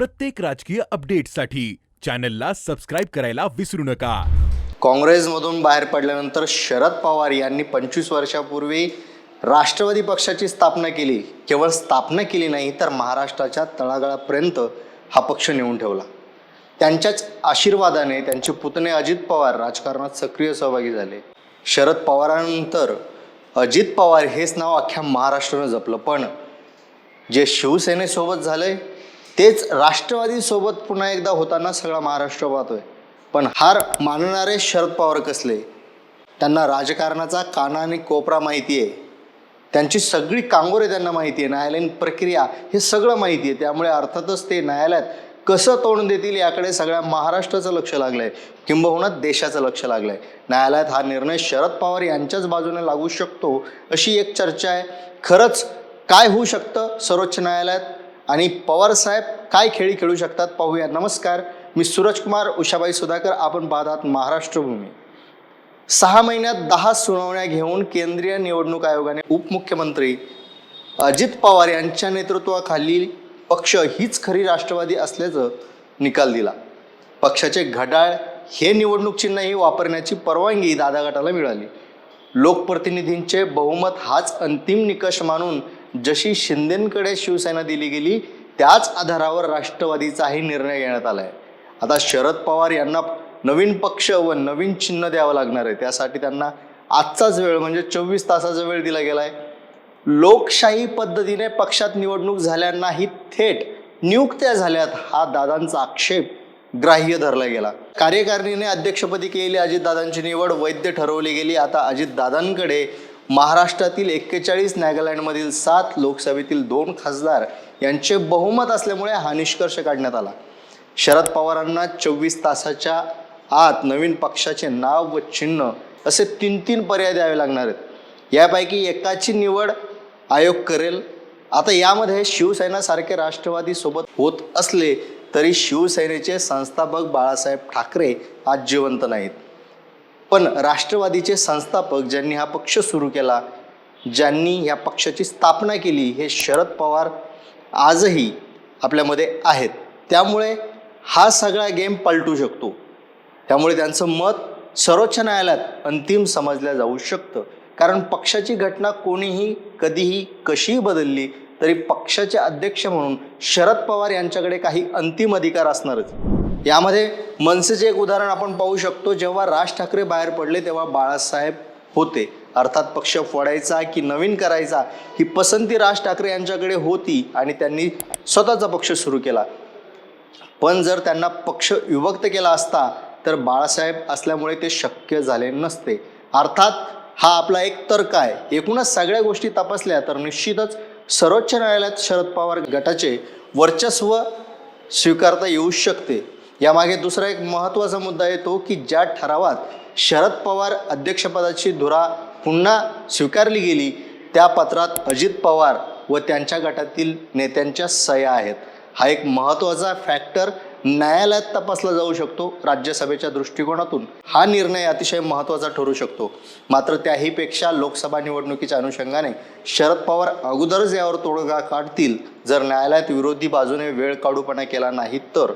प्रत्येक राजकीय अपडेटसाठी चॅनलला सबस्क्राईब करायला विसरू नका. काँग्रेसमधून बाहेर पडल्यानंतर शरद पवार यांनी पंचवीस वर्षापूर्वी राष्ट्रवादी पक्षाची स्थापना केली. केवळ स्थापना केली नाही तर महाराष्ट्राच्या तळागाळापर्यंत हा पक्ष नेऊन ठेवला. त्यांच्याच आशीर्वादाने त्यांचे पुतणे अजित पवार राजकारणात सक्रिय सहभागी झाले. शरद पवारानंतर अजित पवार हेच नाव अख्ख्या महाराष्ट्रानं जपलं. पण जे शिवसेनेसोबत झालंय तेच राष्ट्रवादीसोबत पुन्हा एकदा होताना सगळा महाराष्ट्र पाहतोय. पण हार मानणारे शरद पवार कसले? त्यांना राजकारणाचा काना आणि कोपरा माहिती आहे त्यांची सगळी कांगोरे त्यांना माहिती आहे न्यायालयीन प्रक्रिया हे सगळं माहिती आहे त्यामुळे अर्थातच ते न्यायालयात कसं तोंड देतील याकडे सगळ्या महाराष्ट्राचं लक्ष लागलं आहे किंबहुना देशाचं लक्ष लागलं आहे न्यायालयात हा निर्णय शरद पवार यांच्याच बाजूने लागू शकतो अशी एक चर्चा आहे. खरंच काय होऊ शकतं सर्वोच्च न्यायालयात? आणि पवार साहेब काय खेळी खेळू शकतात पाहूया. नमस्कार मी सूरजकुमार उषाबाई सुधाकर आपण पाहतात महाराष्ट्रभूमी. सहा महिन्यात दहा सुनावण्या घेऊन केंद्रीय निवडणूक आयोगाने उपमुख्यमंत्री अजित पवार यांच्या नेतृत्वाखालील पक्ष हीच खरी राष्ट्रवादी असल्याचं निकाल दिला. पक्षाचे घड्याळ हे निवडणूक चिन्हही वापरण्याची परवानगी दादा गटाला मिळाली. लोकप्रतिनिधींचे बहुमत हाच अंतिम निकष मानून जशी शिंदेंकडे शिवसेना दिली गेली त्याच आधारावर राष्ट्रवादीचाही निर्णय घेण्यात आला आहे आता शरद पवार यांना नवीन पक्ष व नवीन चिन्ह द्यावं लागणार आहे. त्यासाठी त्यांना आजचाच वेळ म्हणजे चोवीस तासाचा वेळ दिला गेला आहे लोकशाही पद्धतीने पक्षात निवडणूक झाल्यांनाही थेट नियुक्त्या झाल्यात हा दादांचा आक्षेप ग्राह्य धरला गेला. कार्यकारिणीने अध्यक्षपदी केलेली अजितदादांची निवड वैध ठरवली गेली. आता अजितदादांकडे महाराष्ट्रातील एक्केचाळीस नागालँडमधील सात लोकसभेतील दोन खासदार यांचे बहुमत असल्यामुळे हा निष्कर्ष काढण्यात आला. शरद पवारांना चोवीस तासाच्या आत नवीन पक्षाचे नाव व चिन्ह असे तीन तीन पर्याय द्यावे लागणार आहेत. यापैकी एकाची निवड आयोग करेल. आता यामध्ये शिवसेनासारखे राष्ट्रवादी सोबत होत असले तरी शिवसेनेचे संस्थापक बाळासाहेब ठाकरे आज जिवंत नाहीत. पण राष्ट्रवादीचे संस्थापक ज्यांनी हा पक्ष सुरू केला ज्यांनी या पक्षाची स्थापना केली हे शरद पवार आजही आपल्यामध्ये आहेत. त्यामुळे हा सगळा गेम पलटू शकतो. त्यामुळे त्यांचं मत सर्वोच्च न्यायालयात अंतिम समजल्या जाऊ शकतं. कारण पक्षाची घटना कोणीही कधीही कशीही बदलली तरी पक्षाचे अध्यक्ष म्हणून शरद पवार यांच्याकडे काही अंतिम अधिकार असणारच. यामध्ये मनसेचे एक उदाहरण आपण पाहू शकतो. जेव्हा राज ठाकरे बाहेर पडले तेव्हा बाळासाहेब होते. अर्थात पक्ष फोडायचा की नवीन करायचा ही पसंती राज ठाकरे यांच्याकडे होती आणि त्यांनी स्वतःचा पक्ष सुरू केला. पण जर त्यांना पक्ष विभक्त केला असता तर बाळासाहेब असल्यामुळे ते शक्य झाले नसते. अर्थात हा आपला एक तर्क आहे. एकूणच सगळ्या गोष्टी तपासल्या तर निश्चितच सर्वोच्च न्यायालयात शरद पवार गटाचे वर्चस्व स्वीकारता येऊ शकते. यामागे दुसरा एक महत्त्वाचा मुद्दा येतो की ज्या ठरावात शरद पवार अध्यक्षपदाची धुरा पुन्हा स्वीकारली गेली त्या पत्रात अजित पवार व त्यांच्या गटातील नेत्यांच्या सह्या आहेत. हा एक महत्त्वाचा फॅक्टर न्यायालयात तपासला जाऊ शकतो राज्यसभेच्या दृष्टिकोनातून. हा निर्णय अतिशय महत्त्वाचा ठरू शकतो. मात्र त्याहीपेक्षा लोकसभा निवडणुकीच्या अनुषंगाने शरद पवार अगोदरच यावर तोडगा काढतील. जर न्यायालयात विरोधी बाजूने वेळ काढूपणा केला नाही तर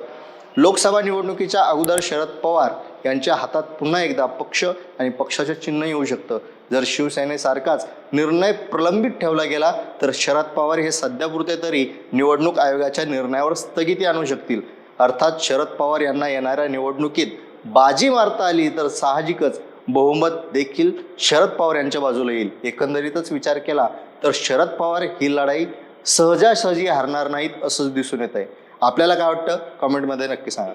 लोकसभा निवडणुकीच्या अगोदर शरद पवार यांच्या हातात पुन्हा एकदा पक्ष आणि पक्षाचे चिन्ह येऊ शकतं. जर शिवसेनेसारखाच निर्णय प्रलंबित ठेवला गेला तर शरद पवार हे सध्यापुरते तरी निवडणूक आयोगाच्या निर्णयावर स्थगिती आणू शकतील. अर्थात शरद पवार यांना येणाऱ्या निवडणुकीत बाजी मारता आली तर साहजिकच बहुमत देखील शरद पवार यांच्या बाजूला येईल. एकंदरीतच विचार केला तर शरद पवार ही लढाई सहजासहजी हरणार नाहीत असंच दिसून येत आहे आपल्याला काय वाटतं? कमेंटमध्ये नक्की सांगा.